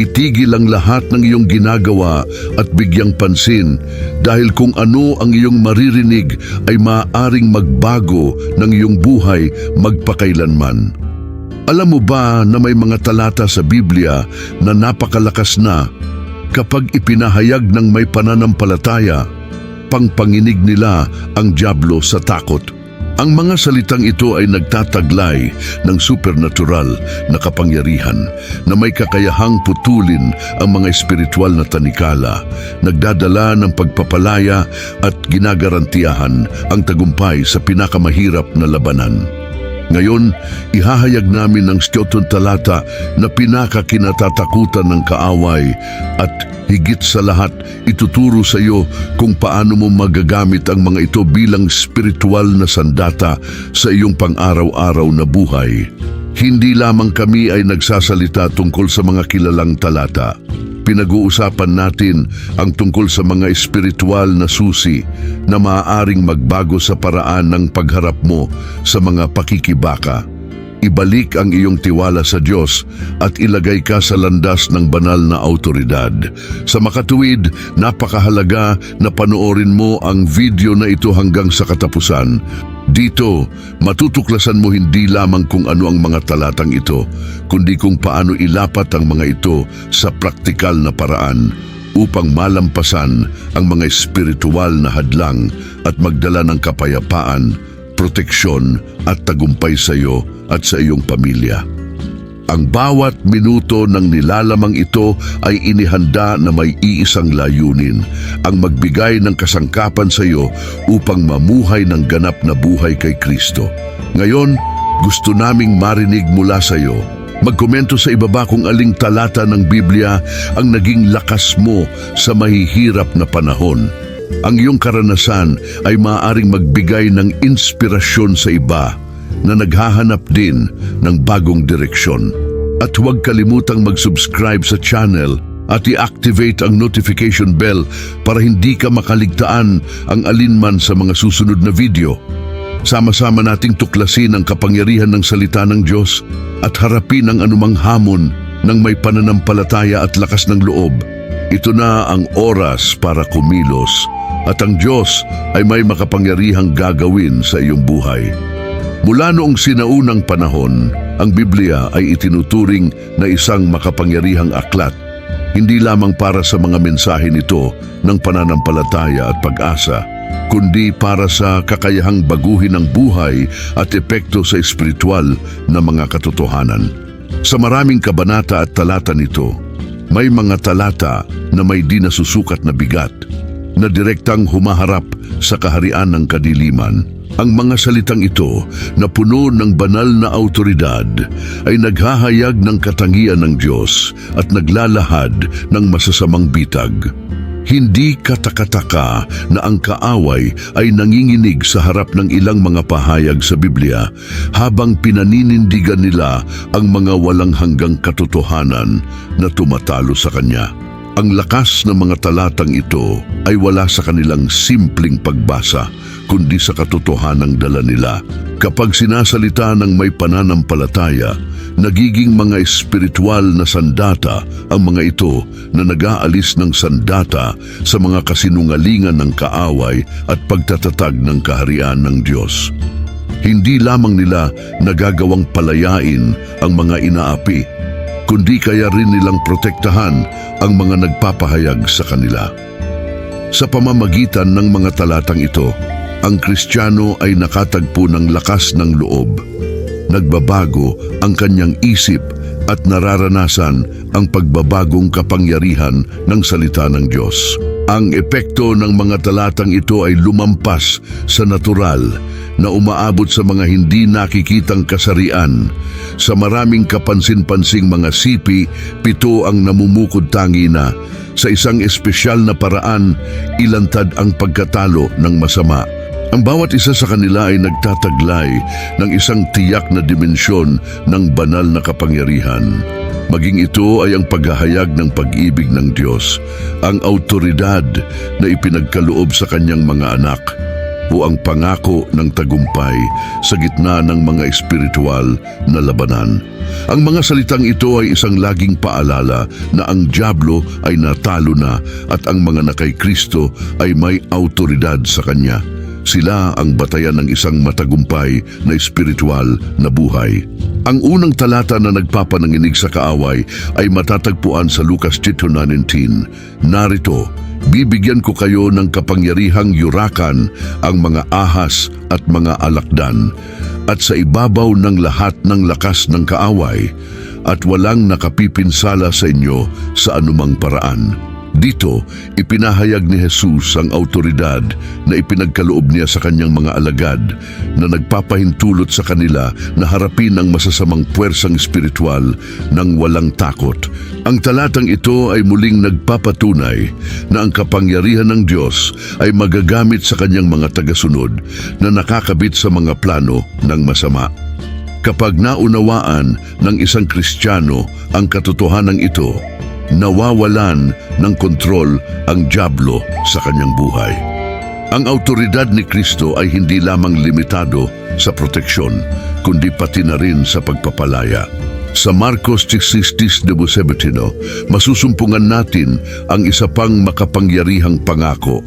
Itigil ang lahat ng iyong ginagawa at bigyang pansin dahil kung ano ang iyong maririnig ay maaaring magbago ng iyong buhay magpakailanman. Alam mo ba na may mga talata sa Biblia na napakalakas na kapag ipinahayag ng may pananampalataya, pangpanginig nila ang Diablo sa takot. Ang mga salitang ito ay nagtataglay ng supernatural na kapangyarihan na may kakayahang putulin ang mga espiritual na tanikala, nagdadala ng pagpapalaya at ginagarantiyahan ang tagumpay sa pinakamahirap na labanan. Ngayon, ihahayag namin ang Styoton talata na pinakakinatatakutan ng kaaway at higit sa lahat ituturo sa iyo kung paano mo magagamit ang mga ito bilang spiritual na sandata sa iyong pang-araw-araw na buhay. Hindi lamang kami ay nagsasalita tungkol sa mga kilalang talata. Pinag-uusapan natin ang tungkol sa mga espiritual na susi na maaaring magbago sa paraan ng pagharap mo sa mga pakikibaka. Ibalik ang iyong tiwala sa Diyos at ilagay ka sa landas ng banal na autoridad. Sa makatuwid, napakahalaga na panoorin mo ang video na ito hanggang sa katapusan. Dito, matutuklasan mo hindi lamang kung ano ang mga talatang ito, kundi kung paano ilapat ang mga ito sa praktikal na paraan upang malampasan ang mga espiritual na hadlang at magdala ng kapayapaan, proteksyon at tagumpay sa iyo at sa iyong pamilya. Ang bawat minuto ng nilalamang ito ay inihanda na may iisang layunin, ang magbigay ng kasangkapan sa iyo upang mamuhay ng ganap na buhay kay Kristo. Ngayon, gusto naming marinig mula sa iyo. Magkomento sa ibaba kung aling talata ng Biblia ang naging lakas mo sa mahihirap na panahon. Ang iyong karanasan ay maaaring magbigay ng inspirasyon sa iba na naghahanap din ng bagong direksyon. At huwag kalimutang mag-subscribe sa channel at i-activate ang notification bell para hindi ka makaligtaan ang alinman sa mga susunod na video. Sama-sama nating tuklasin ang kapangyarihan ng salita ng Diyos at harapin ang anumang hamon ng may pananampalataya at lakas ng loob. Ito na ang oras para kumilos at ang Diyos ay may makapangyarihang gagawin sa iyong buhay. Mula noong sinaunang panahon, ang Biblia ay itinuturing na isang makapangyarihang aklat, hindi lamang para sa mga mensahe nito ng pananampalataya at pag-asa, kundi para sa kakayahang baguhin ang buhay at epekto sa espiritual na mga katotohanan. Sa maraming kabanata at talata nito, may mga talata na may di nasusukat na bigat na direktang humaharap sa kaharian ng kadiliman. Ang mga salitang ito na puno ng banal na autoridad ay naghahayag ng katangian ng Diyos at naglalahad ng masasamang bitag. Hindi katakataka na ang kaaway ay nanginginig sa harap ng ilang mga pahayag sa Biblia habang pinaninindigan nila ang mga walang hanggang katotohanan na tumatalo sa Kanya. Ang lakas ng mga talatang ito ay wala sa kanilang simpleng pagbasa, kundi sa katotohanang dala nila. Kapag sinasalita ng may pananampalataya, nagiging mga espiritual na sandata ang mga ito na nag-aalis ng sandata sa mga kasinungalingan ng kaaway at pagtatatag ng kaharian ng Diyos. Hindi lamang nila nagagawang palayain ang mga inaapi, kundi kaya rin nilang protektahan ang mga nagpapahayag sa kanila. Sa pamamagitan ng mga talatang ito, ang Kristiyano ay nakatagpo ng lakas ng loob. Nagbabago ang kanyang isip at nararanasan ang pagbabagong kapangyarihan ng salita ng Diyos. Ang epekto ng mga talatang ito ay lumampas sa natural na umaabot sa mga hindi nakikitang kasarian. Sa maraming kapansin-pansing mga sipi, pito ang namumukod tangi na sa isang espesyal na paraan ilantad ang pagkatalo ng masama. Ang bawat isa sa kanila ay nagtataglay ng isang tiyak na dimensyon ng banal na kapangyarihan. Maging ito ay ang paghahayag ng pag-ibig ng Diyos, ang autoridad na ipinagkaloob sa kanyang mga anak. o ang pangako ng tagumpay sa gitna ng mga espiritual na labanan. Ang mga salitang ito ay isang laging paalala na ang Diablo ay natalo na at ang mga nakay Kristo ay may autoridad sa Kanya. Sila ang batayan ng isang matagumpay na espiritual na buhay. Ang unang talata na nagpapananginig sa kaaway ay matatagpuan sa Lucas 10.19. Narito, Bibigyan ko kayo ng kapangyarihang yurakan ang mga ahas at mga alakdan at sa ibabaw ng lahat ng lakas ng kaaway at walang nakapipinsala sa inyo sa anumang paraan. Dito, ipinahayag ni Jesus ang autoridad na ipinagkaloob niya sa kanyang mga alagad na nagpapahintulot sa kanila na harapin ang masasamang puwersang espiritual ng walang takot. Ang talatang ito ay muling nagpapatunay na ang kapangyarihan ng Diyos ay magagamit sa kanyang mga tagasunod na nakakabit sa mga plano ng masama. Kapag naunawaan ng isang Kristiyano ang katotohanan ito, nawawalan ng kontrol ang Diablo sa kanyang buhay. Ang autoridad ni Kristo ay hindi lamang limitado sa proteksyon, kundi pati na rin sa pagpapalaya. Sa Marcos 16.17, masusumpungan natin ang isa pang makapangyarihang pangako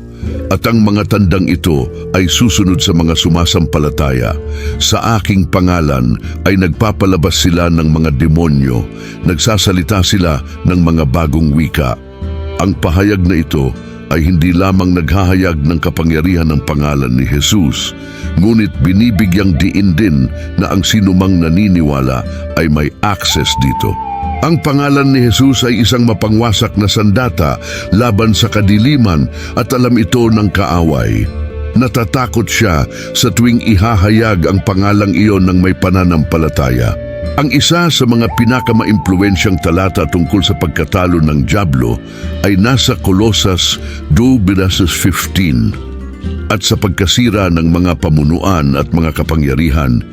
at ang mga tandang ito ay susunod sa mga sumasampalataya. Sa aking pangalan ay nagpapalabas sila ng mga demonyo, nagsasalita sila ng mga bagong wika. Ang pahayag na ito ay hindi lamang naghahayag ng kapangyarihan ng pangalan ni Jesus, ngunit binibigyang diin din na ang sinumang naniniwala ay may access dito. Ang pangalan ni Jesus ay isang mapangwasak na sandata laban sa kadiliman at alam ito ng kaaway. Natatakot siya sa tuwing ihahayag ang pangalang iyon ng may pananampalataya. Ang isa sa mga pinakamaimpluwensyang talata tungkol sa pagkatalo ng Diablo ay nasa Colossus 2 verses 15 at sa pagkasira ng mga pamunuan at mga kapangyarihan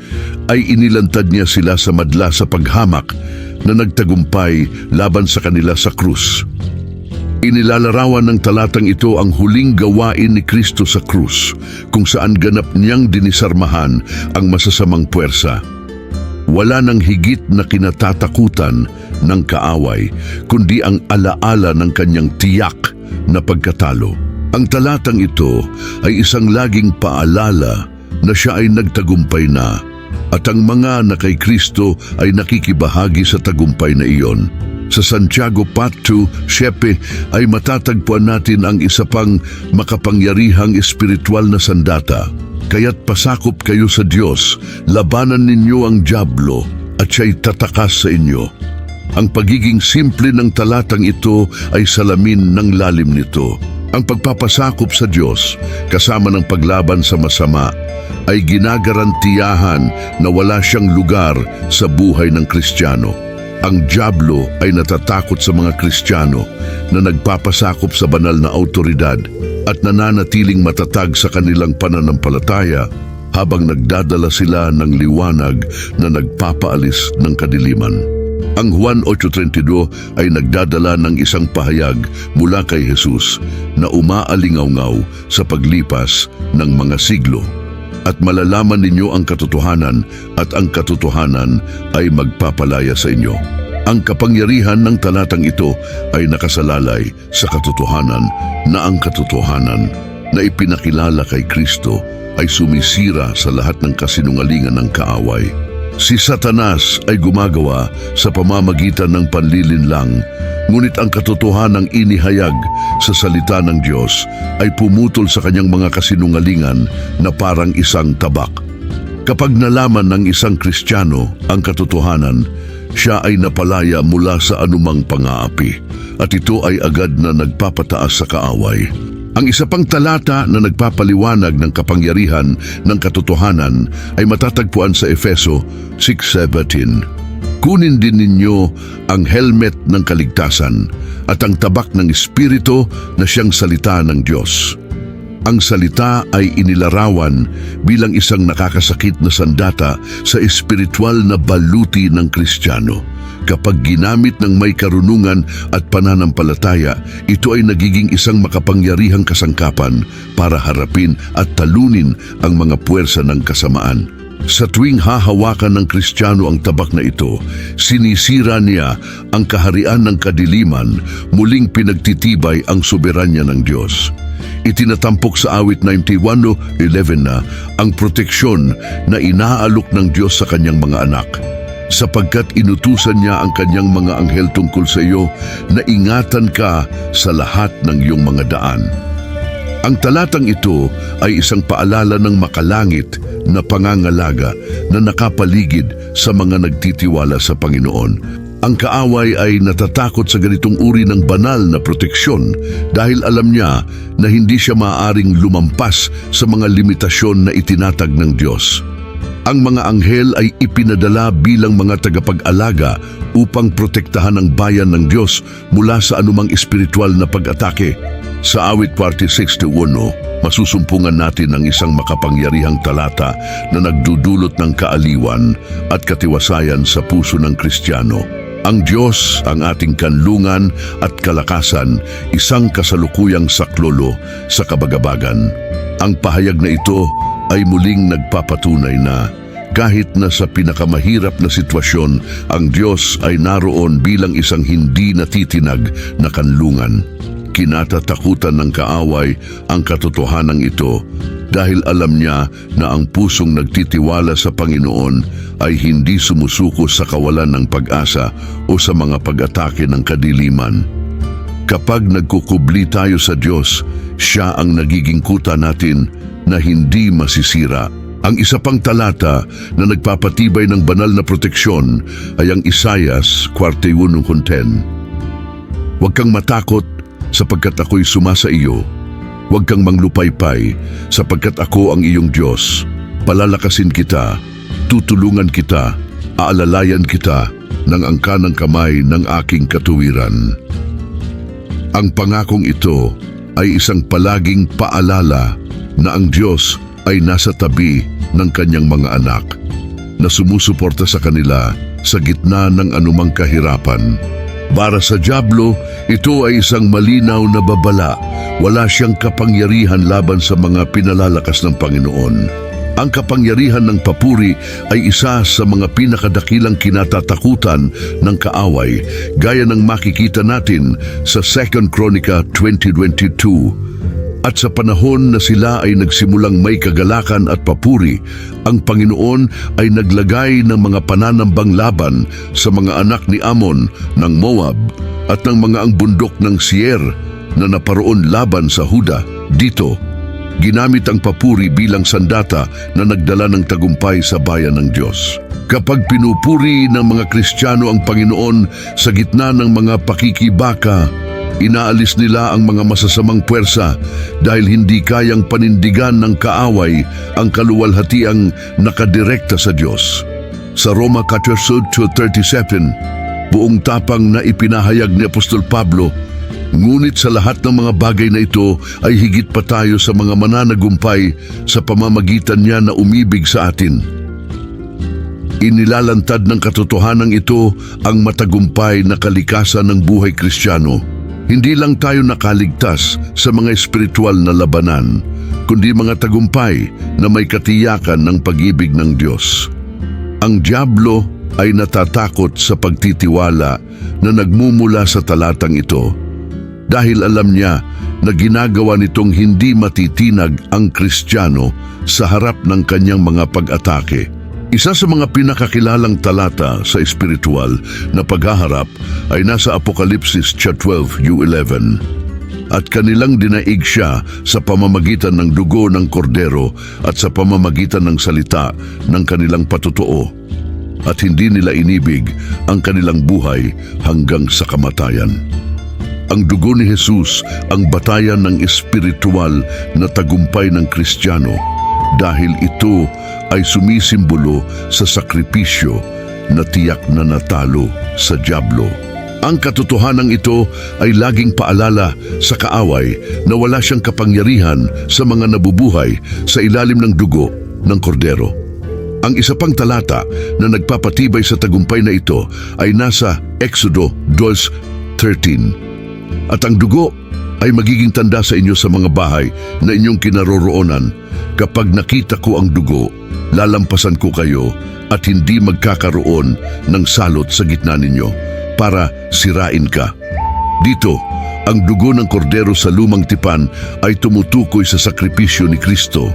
ay inilantad niya sila sa madla sa paghamak na nagtagumpay laban sa kanila sa krus. Inilalarawan ng talatang ito ang huling gawain ni Kristo sa krus kung saan ganap niyang dinisarmahan ang masasamang puwersa. Wala nang higit na kinatatakutan ng kaaway kundi ang alaala ng kanyang tiyak na pagkatalo. Ang talatang ito ay isang laging paalala na siya ay nagtagumpay na at ang mga na kay Kristo ay nakikibahagi sa tagumpay na iyon. Sa Santiago Part 2, Siyempre ay matatagpuan natin ang isa pang makapangyarihang espiritual na sandata. Kaya't pasakop kayo sa Diyos, labanan ninyo ang Diablo at siya'y tatakas sa inyo. Ang pagiging simple ng talatang ito ay salamin ng lalim nito. Ang pagpapasakop sa Diyos kasama ng paglaban sa masama ay ginagarantiyahan na wala siyang lugar sa buhay ng Kristiyano. Ang Diablo ay natatakot sa mga Kristiyano na nagpapasakop sa banal na autoridad at nananatiling matatag sa kanilang pananampalataya habang nagdadala sila ng liwanag na nagpapaalis ng kadiliman. Ang Juan 8.32 ay nagdadala ng isang pahayag mula kay Jesus na umaalingaw-ngaw sa paglipas ng mga siglo at malalaman ninyo ang katotohanan at ang katotohanan ay magpapalaya sa inyo. Ang kapangyarihan ng talatang ito ay nakasalalay sa katotohanan na ang katotohanan na ipinakilala kay Kristo ay sumisira sa lahat ng kasinungalingan ng kaaway. Si Satanas ay gumagawa sa pamamagitan ng panlilinlang, ngunit ang katotohanang inihayag sa salita ng Diyos ay pumutol sa kanyang mga kasinungalingan na parang isang tabak. Kapag nalaman ng isang Kristiyano ang katotohanan, siya ay napalaya mula sa anumang pang-aapi at ito ay agad na nagpapataas sa kaaway. Ang isa pang talata na nagpapaliwanag ng kapangyarihan ng katotohanan ay matatagpuan sa Efeso 6.17. Kunin din ninyo ang helmet ng kaligtasan at ang tabak ng Espiritu na siyang salita ng Diyos. Ang salita ay inilarawan bilang isang nakakasakit na sandata sa espiritual na baluti ng Kristiyano. Kapag ginamit ng may karunungan at pananampalataya, ito ay nagiging isang makapangyarihang kasangkapan para harapin at talunin ang mga puwersa ng kasamaan. Sa tuwing hahawakan ng Kristiyano ang tabak na ito, sinisira niya ang kaharian ng kadiliman, muling pinagtitibay ang soberanya ng Diyos. Itinatampok sa awit 91.11 na ang proteksyon na inaalok ng Diyos sa kanyang mga anak sapagkat inutusan niya ang kanyang mga anghel tungkol sa iyo na ingatan ka sa lahat ng iyong mga daan. Ang talatang ito ay isang paalala ng makalangit na pangangalaga na nakapaligid sa mga nagtitiwala sa Panginoon. Ang kaaway ay natatakot sa ganitong uri ng banal na proteksyon dahil alam niya na hindi siya maaaring lumampas sa mga limitasyon na itinatag ng Diyos. Ang mga anghel ay ipinadala bilang mga tagapag-alaga upang protektahan ang bayan ng Diyos mula sa anumang espiritual na pag-atake. Sa awit 46 to 1, masusumpungan natin ang isang makapangyarihang talata na nagdudulot ng kaaliwan at katiwasayan sa puso ng Kristiyano. Ang Diyos, ang ating kanlungan at kalakasan, isang kasalukuyang saklolo sa kabagabagan. Ang pahayag na ito ay muling nagpapatunay na kahit na sa pinakamahirap na sitwasyon, ang Diyos ay naroon bilang isang hindi natitinag na kanlungan. Kinatatakutan ng kaaway ang katotohanan ito dahil alam niya na ang pusong nagtitiwala sa Panginoon ay hindi sumusuko sa kawalan ng pag-asa o sa mga pag-atake ng kadiliman. Kapag nagkukubli tayo sa Diyos, siya ang nagiging kuta natin na hindi masisira. Ang isa pang talata na nagpapatibay ng banal na proteksyon ay ang Isayas 41.10. Huwag kang matakot sapagkat ako'y sumasa iyo. Huwag kang manglupaypay sapagkat ako ang iyong Diyos. Palalakasin kita, tutulungan kita, aalalayan kita ng angka ng kamay ng aking katuwiran. Ang pangakong ito ay isang palaging paalala na ang Diyos ay nasa tabi ng kanyang mga anak na sumusuporta sa kanila sa gitna ng anumang kahirapan. Para sa Diablo, ito ay isang malinaw na babala. Wala siyang kapangyarihan laban sa mga pinalalakas ng Panginoon. Ang kapangyarihan ng papuri ay isa sa mga pinakadakilang kinatatakutan ng kaaway, gaya ng makikita natin sa 2 Chronica 2022. At sa panahon na sila ay nagsimulang may kagalakan at papuri, ang Panginoon ay naglagay ng mga pananambang laban sa mga anak ni Amon ng Moab at ng mga ang bundok ng Sier na naparoon laban sa Huda. Dito, ginamit ang papuri bilang sandata na nagdala ng tagumpay sa bayan ng Diyos. Kapag pinupuri ng mga Kristiyano ang Panginoon sa gitna ng mga pakikibaka, Inaalis nila ang mga masasamang puwersa dahil hindi kayang panindigan ng kaaway ang kaluwalhatiang nakadirekta sa Diyos. Sa Roma 14.37, buong tapang na ipinahayag ni Apostol Pablo, Ngunit sa lahat ng mga bagay na ito ay higit pa tayo sa mga mananagumpay sa pamamagitan niya na umibig sa atin. Inilalantad ng katotohanan ito ang matagumpay na kalikasan ng buhay kristyano. Hindi lang tayo nakaligtas sa mga espiritual na labanan, kundi mga tagumpay na may katiyakan ng pag-ibig ng Diyos. Ang Diablo ay natatakot sa pagtitiwala na nagmumula sa talatang ito dahil alam niya na ginagawa nitong hindi matitinag ang Kristiyano sa harap ng kanyang mga pag-atake. Isa sa mga pinakakilalang talata sa espiritual na paghaharap ay nasa Apokalipsis 12:11. At kanilang dinaig siya sa pamamagitan ng dugo ng kordero at sa pamamagitan ng salita ng kanilang patutuo. At hindi nila inibig ang kanilang buhay hanggang sa kamatayan. Ang dugo ni Jesus ang batayan ng espiritual na tagumpay ng Kristiyano dahil ito ay sumisimbolo sa sakripisyo na tiyak na natalo sa Diablo. Ang katotohanan ito ay laging paalala sa kaaway na wala siyang kapangyarihan sa mga nabubuhay sa ilalim ng dugo ng kordero. Ang isa pang talata na nagpapatibay sa tagumpay na ito ay nasa Exodo 2.13. At ang dugo ay magiging tanda sa inyo sa mga bahay na inyong kinaroroonan. Kapag nakita ko ang dugo, lalampasan ko kayo at hindi magkakaroon ng salot sa gitna ninyo para sirain ka. Dito, ang dugo ng kordero sa lumang tipan ay tumutukoy sa sakripisyo ni Kristo.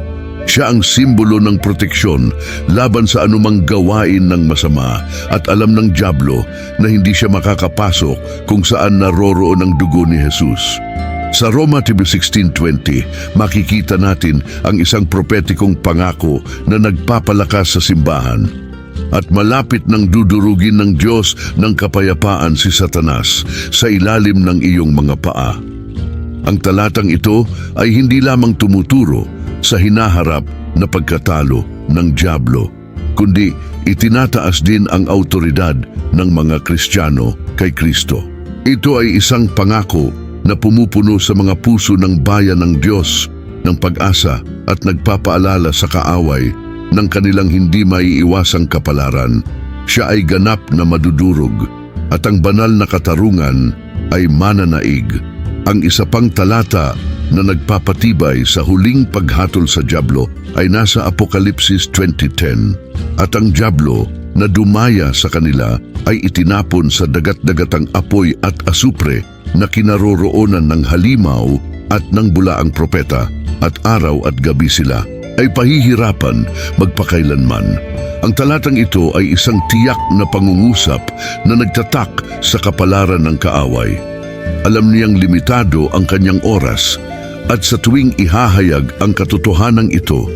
Siya ang simbolo ng proteksyon laban sa anumang gawain ng masama at alam ng Diablo na hindi siya makakapasok kung saan naroroon ang dugo ni Jesus. Sa Roma TV 16.20, makikita natin ang isang propetikong pangako na nagpapalakas sa simbahan. At malapit nang dudurugin ng Diyos ng kapayapaan si Satanas sa ilalim ng iyong mga paa. Ang talatang ito ay hindi lamang tumuturo sa hinaharap na pagkatalo ng Diablo, kundi itinataas din ang autoridad ng mga Kristiyano kay Kristo. Ito ay isang pangako na pumupuno sa mga puso ng bayan ng Diyos ng pag-asa at nagpapaalala sa kaaway ng kanilang hindi maiiwasang kapalaran. Siya ay ganap na madudurog at ang banal na katarungan ay mananaig. Ang isa pang talata na nagpapatibay sa huling paghatol sa Diablo ay nasa Apokalipsis 2010 at ang Diablo na dumaya sa kanila ay itinapon sa dagat-dagatang apoy at asupre na kinaroroonan ng halimaw at ng bulaang propeta at araw at gabi sila ay pahihirapan magpakailanman. Ang talatang ito ay isang tiyak na pangungusap na nagtatak sa kapalaran ng kaaway. Alam niyang limitado ang kanyang oras at sa tuwing ihahayag ang katotohanan ito,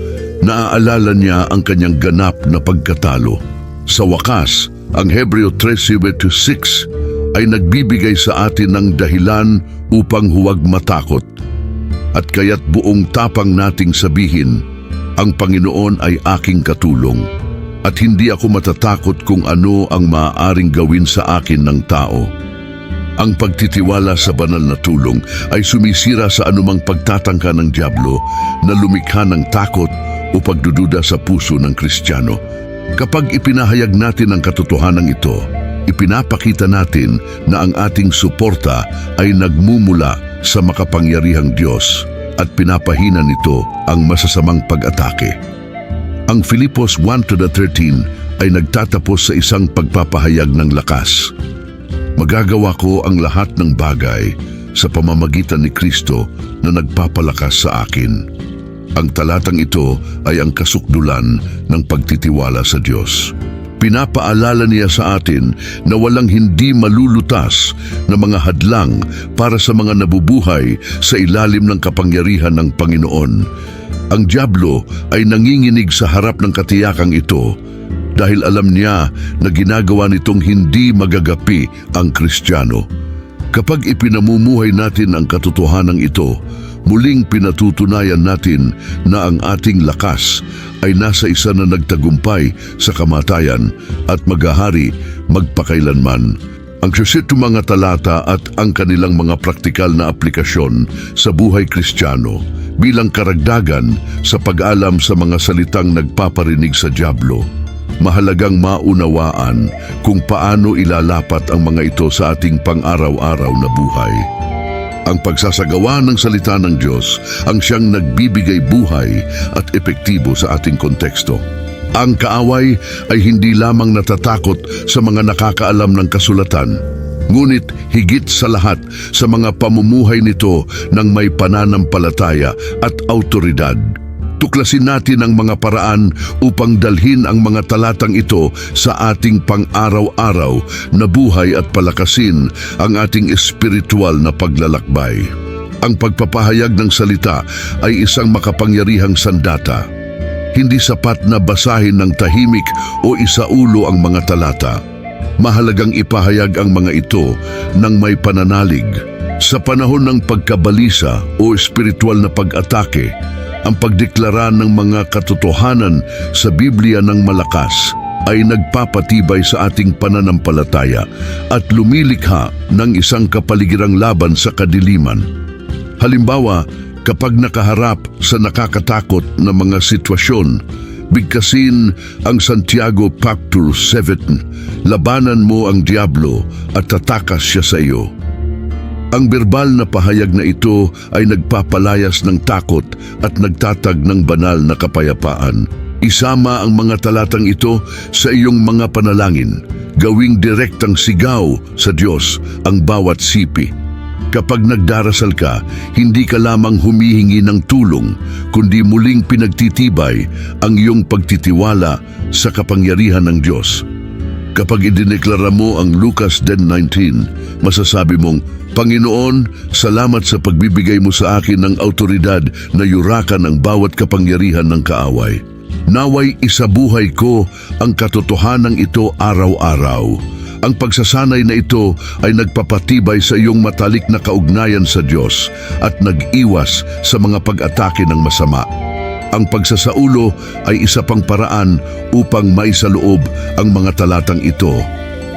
naaalala niya ang kanyang ganap na pagkatalo. Sa wakas, ang Hebreo 13.6 ay nagbibigay sa atin ng dahilan upang huwag matakot. At kaya't buong tapang nating sabihin, ang Panginoon ay aking katulong. At hindi ako matatakot kung ano ang maaaring gawin sa akin ng tao. Ang pagtitiwala sa banal na tulong ay sumisira sa anumang pagtatangka ng Diablo na lumikha ng takot o pagdududa sa puso ng Kristiyano. Kapag ipinahayag natin ang katotohanan ito, ipinapakita natin na ang ating suporta ay nagmumula sa makapangyarihang Diyos at pinapahina nito ang masasamang pag-atake. Ang Filipos 1-13 ay nagtatapos sa isang pagpapahayag ng lakas. Magagawa ko ang lahat ng bagay sa pamamagitan ni Kristo na nagpapalakas sa akin. Ang talatang ito ay ang kasukdulan ng pagtitiwala sa Diyos. Pinapaalala niya sa atin na walang hindi malulutas na mga hadlang para sa mga nabubuhay sa ilalim ng kapangyarihan ng Panginoon. Ang Diablo ay nanginginig sa harap ng katiyakang ito dahil alam niya na ginagawa nitong hindi magagapi ang Kristiyano. Kapag ipinamumuhay natin ang katotohanan ito, muling pinatutunayan natin na ang ating lakas ay nasa isa na nagtagumpay sa kamatayan at maghahari magpakailanman. Ang sisito mga talata at ang kanilang mga praktikal na aplikasyon sa buhay kristyano bilang karagdagan sa pag-alam sa mga salitang nagpaparinig sa Diablo. Mahalagang maunawaan kung paano ilalapat ang mga ito sa ating pang-araw-araw na buhay. Ang pagsasagawa ng salita ng Diyos ang siyang nagbibigay buhay at epektibo sa ating konteksto. Ang kaaway ay hindi lamang natatakot sa mga nakakaalam ng kasulatan, ngunit higit sa lahat sa mga pamumuhay nito ng may pananampalataya at autoridad. Tuklasin natin ang mga paraan upang dalhin ang mga talatang ito sa ating pang-araw-araw na buhay at palakasin ang ating espiritual na paglalakbay. Ang pagpapahayag ng salita ay isang makapangyarihang sandata. Hindi sapat na basahin ng tahimik o isaulo ang mga talata. Mahalagang ipahayag ang mga ito ng may pananalig. Sa panahon ng pagkabalisa o espiritual na pag-atake, ang pagdeklara ng mga katotohanan sa Biblia ng malakas ay nagpapatibay sa ating pananampalataya at lumilikha ng isang kapaligirang laban sa kadiliman. Halimbawa, kapag nakaharap sa nakakatakot na mga sitwasyon, Bigkasin ang Santiago Pactul 7. Labanan mo ang Diablo at tatakas siya sa iyo. Ang verbal na pahayag na ito ay nagpapalayas ng takot at nagtatag ng banal na kapayapaan. Isama ang mga talatang ito sa iyong mga panalangin. Gawing direktang sigaw sa Diyos ang bawat sipi. Kapag nagdarasal ka, hindi ka lamang humihingi ng tulong, kundi muling pinagtitibay ang iyong pagtitiwala sa kapangyarihan ng Diyos. Kapag idineklara mo ang Lucas 10.19, masasabi mong, Panginoon, salamat sa pagbibigay mo sa akin ng autoridad na yurakan ang bawat kapangyarihan ng kaaway. Naway isabuhay ko ang katotohanan ito araw-araw. Ang pagsasanay na ito ay nagpapatibay sa iyong matalik na kaugnayan sa Diyos at nag-iwas sa mga pag-atake ng masama. Ang pagsasaulo ay isa pang paraan upang maisaloob ang mga talatang ito.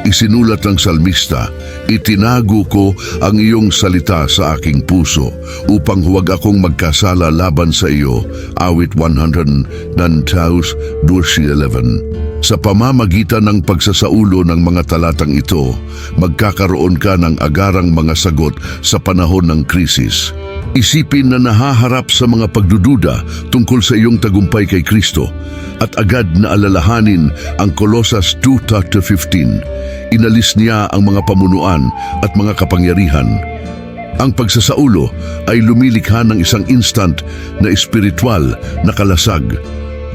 Isinulat ng salmista, Itinago ko ang iyong salita sa aking puso upang huwag akong magkasala laban sa iyo. Awit 100 verse 11. Sa pamamagitan ng pagsasaulo ng mga talatang ito, magkakaroon ka ng agarang mga sagot sa panahon ng krisis. Isipin na nahaharap sa mga pagdududa tungkol sa iyong tagumpay kay Kristo at agad na alalahanin ang Colossus 2.15. Inalis niya ang mga pamunuan at mga kapangyarihan. Ang pagsasaulo ay lumilikha ng isang instant na espiritual na kalasag.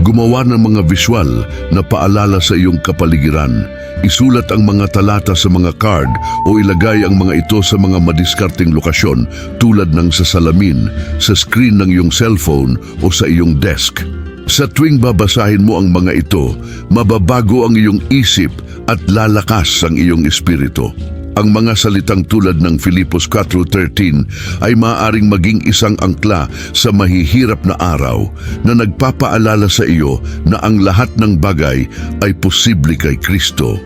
Gumawa ng mga visual na paalala sa iyong kapaligiran. Isulat ang mga talata sa mga card o ilagay ang mga ito sa mga madiskarteng lokasyon tulad ng sa salamin, sa screen ng iyong cellphone o sa iyong desk. Sa tuwing babasahin mo ang mga ito, mababago ang iyong isip at lalakas ang iyong espiritu. Ang mga salitang tulad ng Filipos 4.13 ay maaaring maging isang angkla sa mahihirap na araw na nagpapaalala sa iyo na ang lahat ng bagay ay posible kay Kristo.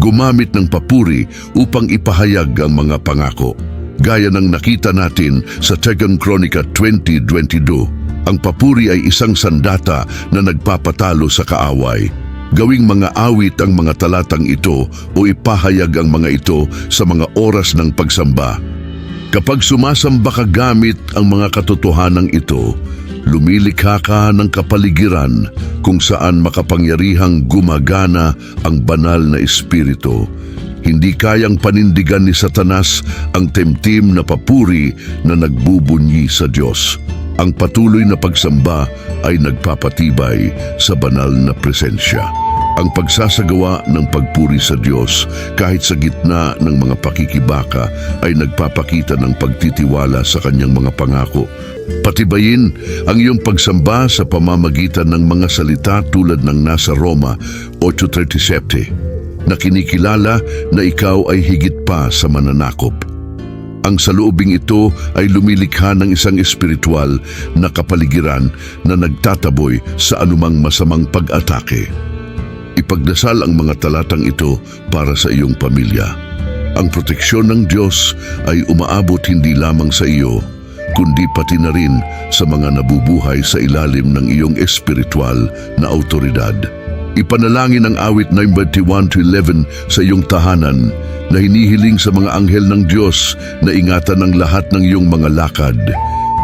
Gumamit ng papuri upang ipahayag ang mga pangako. Gaya ng nakita natin sa 2 Chronica 20.22, ang papuri ay isang sandata na nagpapatalo sa kaaway. Gawing mga awit ang mga talatang ito o ipahayag ang mga ito sa mga oras ng pagsamba. Kapag sumasamba ka gamit ang mga katotohanan ito, lumilikha ka ng kapaligiran kung saan makapangyarihang gumagana ang banal na espiritu. Hindi kayang panindigan ni Satanas ang temtim na papuri na nagbubunyi sa Diyos. Ang patuloy na pagsamba ay nagpapatibay sa banal na presensya. Ang pagsasagawa ng pagpuri sa Diyos kahit sa gitna ng mga pakikibaka ay nagpapakita ng pagtitiwala sa kanyang mga pangako. Patibayin ang iyong pagsamba sa pamamagitan ng mga salita tulad ng nasa Roma 8.37 na kinikilala na ikaw ay higit pa sa mananakop. Ang saloobing ito ay lumilikha ng isang espiritual na kapaligiran na nagtataboy sa anumang masamang pag-atake. Ipagdasal ang mga talatang ito para sa iyong pamilya. Ang proteksyon ng Diyos ay umaabot hindi lamang sa iyo, kundi pati na rin sa mga nabubuhay sa ilalim ng iyong espiritual na autoridad. Ipanalangin ang awit 9:21-11 sa iyong tahanan na hinihiling sa mga anghel ng Diyos na ingatan ang lahat ng iyong mga lakad.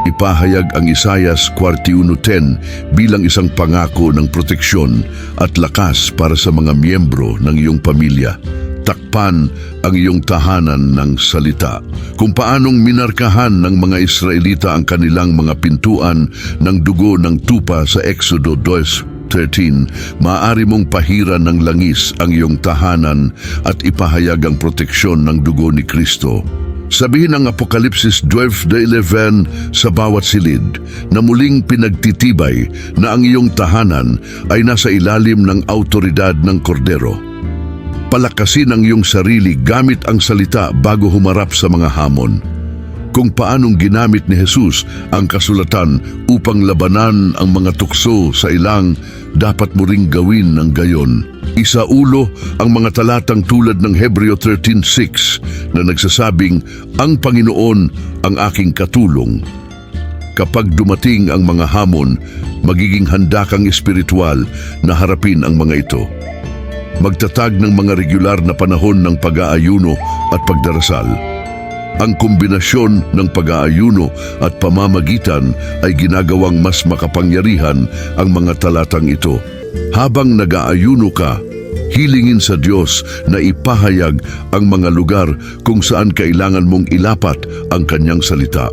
Ipahayag ang Isayas 41.10 bilang isang pangako ng proteksyon at lakas para sa mga miyembro ng iyong pamilya. Takpan ang iyong tahanan ng salita. Kung paanong minarkahan ng mga Israelita ang kanilang mga pintuan ng dugo ng tupa sa Exodo 2.13, maaari mong pahiran ng langis ang iyong tahanan at ipahayag ang proteksyon ng dugo ni Kristo. Sabihin ang Apokalipsis 12.11 sa bawat silid na muling pinagtitibay na ang iyong tahanan ay nasa ilalim ng autoridad ng kordero. Palakasin ang iyong sarili gamit ang salita bago humarap sa mga hamon. Kung paanong ginamit ni Jesus ang kasulatan upang labanan ang mga tukso sa ilang, dapat mo ring gawin ng gayon. Isaulo ang mga talatang tulad ng Hebreo 13.6 na nagsasabing, Ang Panginoon ang aking katulong. Kapag dumating ang mga hamon, magiging handa kang espiritual na harapin ang mga ito. Magtatag ng mga regular na panahon ng pag-aayuno at pagdarasal. Ang kombinasyon ng pag-aayuno at pamamagitan ay ginagawang mas makapangyarihan ang mga talatang ito. Habang nag-aayuno ka, hilingin sa Diyos na ipahayag ang mga lugar kung saan kailangan mong ilapat ang kanyang salita.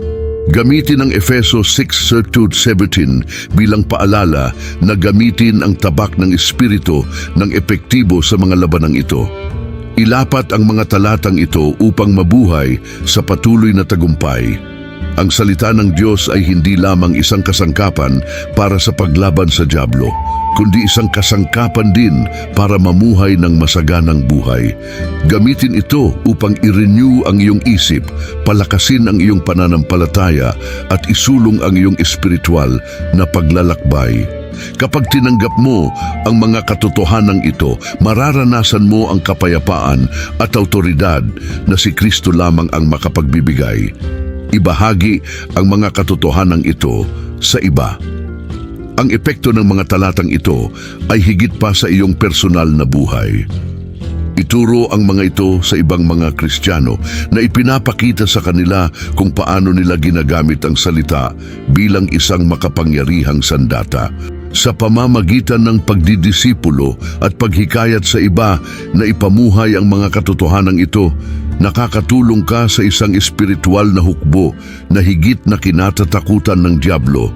Gamitin ang Efeso 6.17 bilang paalala na gamitin ang tabak ng Espiritu ng epektibo sa mga labanang ito. Ilapat ang mga talatang ito upang mabuhay sa patuloy na tagumpay. Ang salita ng Diyos ay hindi lamang isang kasangkapan para sa paglaban sa Diablo, kundi isang kasangkapan din para mamuhay ng masaganang buhay. Gamitin ito upang i-renew ang iyong isip, palakasin ang iyong pananampalataya at isulong ang iyong espiritual na paglalakbay. Kapag tinanggap mo ang mga katotohanan ito, mararanasan mo ang kapayapaan at autoridad na si Kristo lamang ang makapagbibigay. Ibahagi ang mga katotohanan ito sa iba. Ang epekto ng mga talatang ito ay higit pa sa iyong personal na buhay. Ituro ang mga ito sa ibang mga Kristiyano na ipinapakita sa kanila kung paano nila ginagamit ang salita bilang isang makapangyarihang sandata. Sa pamamagitan ng pagdidisipulo at paghikayat sa iba na ipamuhay ang mga katotohanan ito, nakakatulong ka sa isang espiritual na hukbo na higit na kinatatakutan ng Diablo